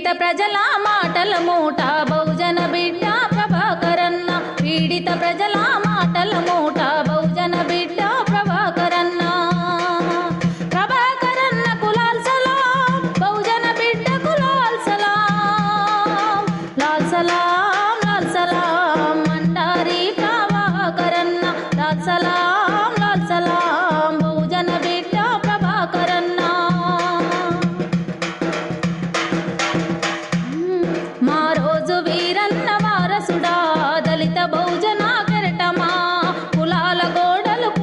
పీడిత ప్రజల మాటల మూట బహుజన బిడ్డ ప్రభాకరన్న పీడిత ప్రజల మాటల మూట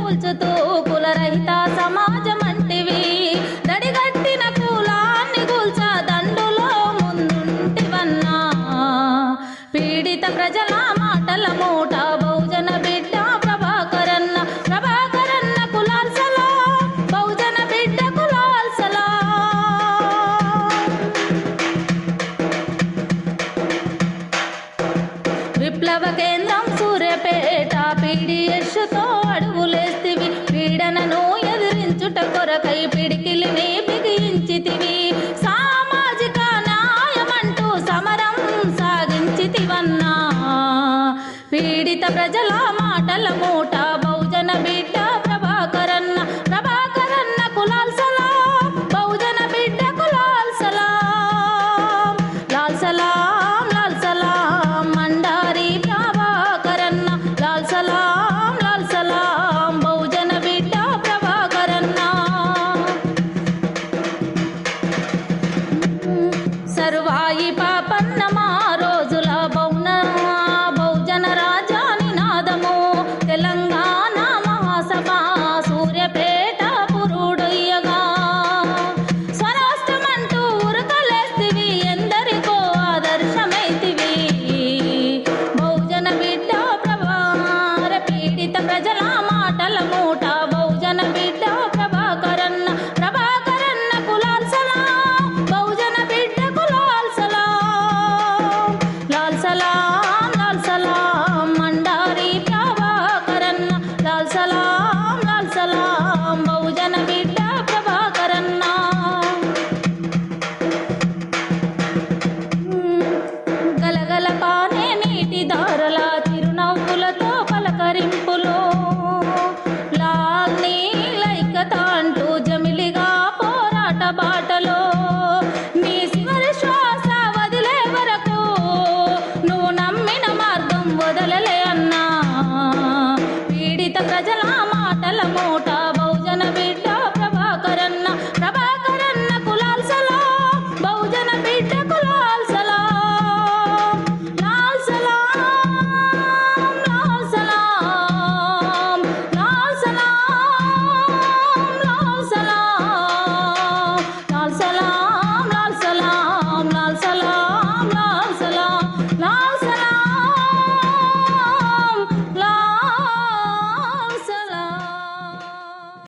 కూల్చుతూ కులరహిత సమాజం అంటివి దడిగట్టిన కులాన్ని కూల్చా దండులో ముందుంటివన్నా. పీడిత ప్రజల మాటల మూట బహుజన బిడ్డ ప్రభాకరన్న ప్రభాకరన్న కులాల్సలా బహుజన బిడ్డ కులాల్సలా. విప్లవ కేంద్రం సూర్యపేట పీడిఎస్తో యుద్ధ కొరకై పిడికిలిని బిగించితివి సామాజిక న్యాయమంటూ సమరం సాగించితివన్నా పీడిత ప్రజల 啊，一般。